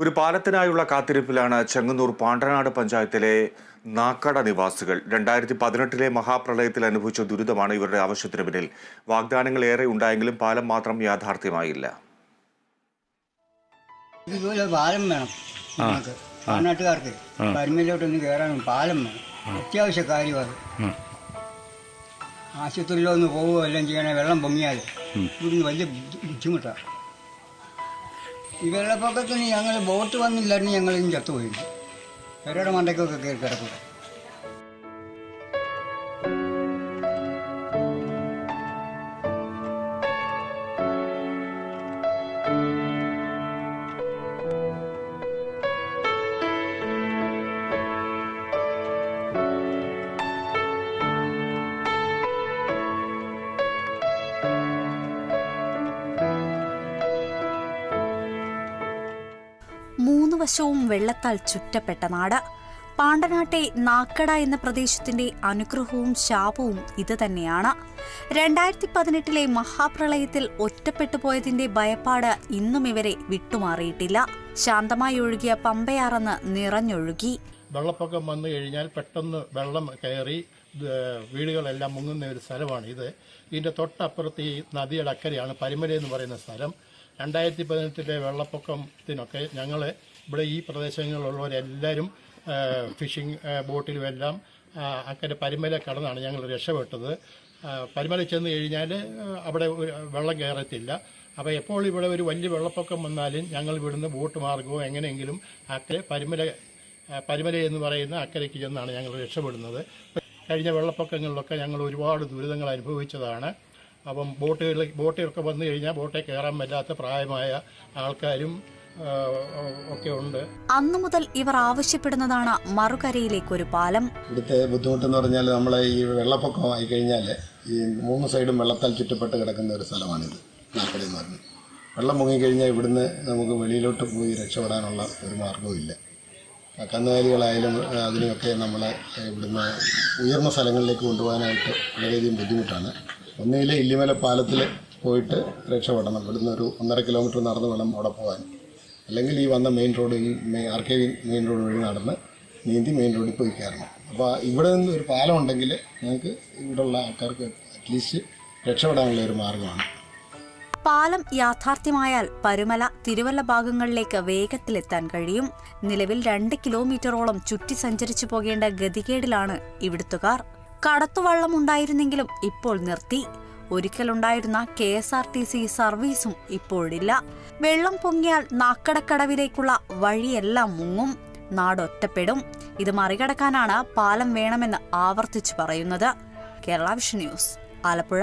ഒരു പാലത്തിനായുള്ള കാത്തിരിപ്പിലാണ് ചെങ്ങന്നൂർ പാണ്ടനാട് പഞ്ചായത്തിലെ നാക്കട നിവാസികൾ. രണ്ടായിരത്തി പതിനെട്ടിലെ മഹാപ്രളയത്തിൽ അനുഭവിച്ച ദുരിതമാണ് ഇവരുടെ ആവശ്യത്തിന് പിന്നിൽ. വാഗ്ദാനങ്ങൾ ഏറെ ഉണ്ടായെങ്കിലും പാലം മാത്രം യാഥാർത്ഥ്യമായില്ല. ഇതുപോലെ പാലം വേണം. നമുക്ക് നാട്ടുകാർക്ക് പരിമിലോട്ടൊന്ന് കയറാനും പാലം വേണം. അത്യാവശ്യ കാര്യമാണ് ആശുപത്രിയിലൊന്ന് പോവുകയോ എല്ലാം ചെയ്യണേ വെള്ളം പൊങ്ങിയാൽ ഇവിടുന്ന് വലിയ ബുദ്ധി- ബുദ്ധിമുട്ടാണ്. ഈ വെള്ളപ്പൊക്കത്തിന് ഞങ്ങൾ ബോട്ട് വന്നില്ലായിരുന്നു ഞങ്ങൾ ചത്തുപോയി. പെരയുടെ മണ്ടയ്ക്കൊക്കെ കയറി കിടക്കുക. മൂന്ന് വശവും വെള്ളത്താൽ ചുറ്റപ്പെട്ട നാട്. പാണ്ടനാട്ടെ നാക്കട എന്ന പ്രദേശത്തിന്റെ അനുഗ്രഹവും ശാപവും ഇത് തന്നെയാണ്. രണ്ടായിരത്തി പതിനെട്ടിലെ മഹാപ്രളയത്തിൽ ഒറ്റപ്പെട്ടു പോയതിന്റെ ഭയപ്പാട് ഇന്നും ഇവരെ വിട്ടുമാറിയിട്ടില്ല. ശാന്തമായി ഒഴുകിയ പമ്പയാറെന്ന് നിറഞ്ഞൊഴുകി. വെള്ളപ്പൊക്കം വന്നു കഴിഞ്ഞാൽ പെട്ടെന്ന് വെള്ളം കയറി വീടുകളെല്ലാം മുങ്ങുന്ന ഒരു സ്ഥലമാണ് ഇത് ഇതിന്റെ തൊട്ടപ്പുറത്ത് ഈ നദിയുടെ അക്കരയാണ് പരിമല എന്ന് പറയുന്ന സ്ഥലം. രണ്ടായിരത്തി പതിനെട്ടിലെ വെള്ളപ്പൊക്കത്തിനൊക്കെ ഞങ്ങൾ ഇവിടെ ഈ പ്രദേശങ്ങളിലുള്ളവരെല്ലാവരും ഫിഷിംഗ് ഏഹ് ബോട്ടിലും എല്ലാം അക്കരെ പരിമല കടന്നാണ് ഞങ്ങൾ രക്ഷപ്പെട്ടത്. പരിമല ചെന്ന് കഴിഞ്ഞാൽ അവിടെ വെള്ളം കയറത്തില്ല. അപ്പോൾ എപ്പോൾ ഇവിടെ ഒരു വലിയ വെള്ളപ്പൊക്കം വന്നാലും ഞങ്ങൾ ഇവിടുന്ന് ബോട്ട് മാർഗവും എങ്ങനെയെങ്കിലും അക്കരെ പരിമല പരിമല എന്ന് പറയുന്ന അക്കരയ്ക്ക് ചെന്നാണ് ഞങ്ങൾ രക്ഷപ്പെടുന്നത്. കഴിഞ്ഞ വെള്ളപ്പൊക്കങ്ങളിലൊക്കെ ഞങ്ങൾ ഒരുപാട് ദുരിതങ്ങൾ അനുഭവിച്ചതാണ്. അപ്പം ബോട്ടുകളിൽ ബോട്ടിലൊക്കെ വന്നു കഴിഞ്ഞാൽ ബോട്ടിൽ കയറാൻ പറ്റാത്ത പ്രായമായ ആൾക്കാരും ഒക്കെ ഉണ്ട്. അന്നു മുതൽ ഇവർ ആവശ്യപ്പെടുന്നതാണ് മറുകരയിലേക്ക് ഒരു പാലം. ഇവിടുത്തെ ബുദ്ധിമുട്ടെന്ന് പറഞ്ഞാൽ നമ്മളെ ഈ വെള്ളപ്പൊക്കമായി കഴിഞ്ഞാൽ ഈ മൂന്ന് സൈഡും വെള്ളത്താൽ ചുറ്റപ്പെട്ട് കിടക്കുന്ന ഒരു സ്ഥലമാണിത് നാക്കടി എന്ന് പറഞ്ഞു. വെള്ളം മുങ്ങിക്കഴിഞ്ഞാൽ ഇവിടുന്ന് നമുക്ക് വെളിയിലോട്ട് പോയി രക്ഷപ്പെടാനുള്ള ഒരു മാർഗവുമില്ല. കന്നുകാലികളായാലും അതിനെയൊക്കെ നമ്മളെ ഇവിടുന്ന് ഉയർന്ന സ്ഥലങ്ങളിലേക്ക് കൊണ്ടുപോകാനായിട്ട് വളരെയധികം ബുദ്ധിമുട്ടാണ്. ഒന്നുകിൽ ഇല്ലിമല പാലത്തിൽ പോയിട്ട് രക്ഷപ്പെടണം. ഇവിടുന്ന് ഒരു ഒന്നര കിലോമീറ്റർ നടന്ന് വേണം അവിടെ പോകാൻ. അല്ലെങ്കിൽ ഈ വന്ന മെയിൻ റോഡ് ഈ ആർ കെ മെയിൻ റോഡ് വഴി നടന്ന് നീന്തി മെയിൻ റോഡിൽ പോയി കയറണം. അപ്പോൾ ഇവിടെ നിന്ന് ഒരു പാലം ഉണ്ടെങ്കിൽ ഞങ്ങൾക്ക് ഇവിടെയുള്ള ആൾക്കാർക്ക് അറ്റ്ലീസ്റ്റ് രക്ഷപ്പെടാനുള്ള ഒരു മാർഗമാണ്. പാലം യാഥാർത്ഥ്യമായാൽ പരുമല തിരുവല്ല ഭാഗങ്ങളിലേക്ക് വേഗത്തിലെത്താൻ കഴിയും. നിലവിൽ രണ്ട് കിലോമീറ്ററോളം ചുറ്റി സഞ്ചരിച്ചു പോകേണ്ട ഗതികേടിലാണ് ഇവിടുത്തുകാർ കടത്തുവള്ളം ഉണ്ടായിരുന്നെങ്കിലും ഇപ്പോൾ നിർത്തി. ഒരിക്കലുണ്ടായിരുന്ന K S R T C സർവീസും ഇപ്പോഴില്ല. വെള്ളം പൊങ്ങിയാൽ നാക്കടക്കടവിലേക്കുള്ള വഴിയെല്ലാം മുങ്ങും. നാടൊറ്റപ്പെടും ഇത് മറികടക്കാനാണ് പാലം വേണമെന്ന് ആവർത്തിച്ചു പറയുന്നത്. Kerala vision news Alappuzha.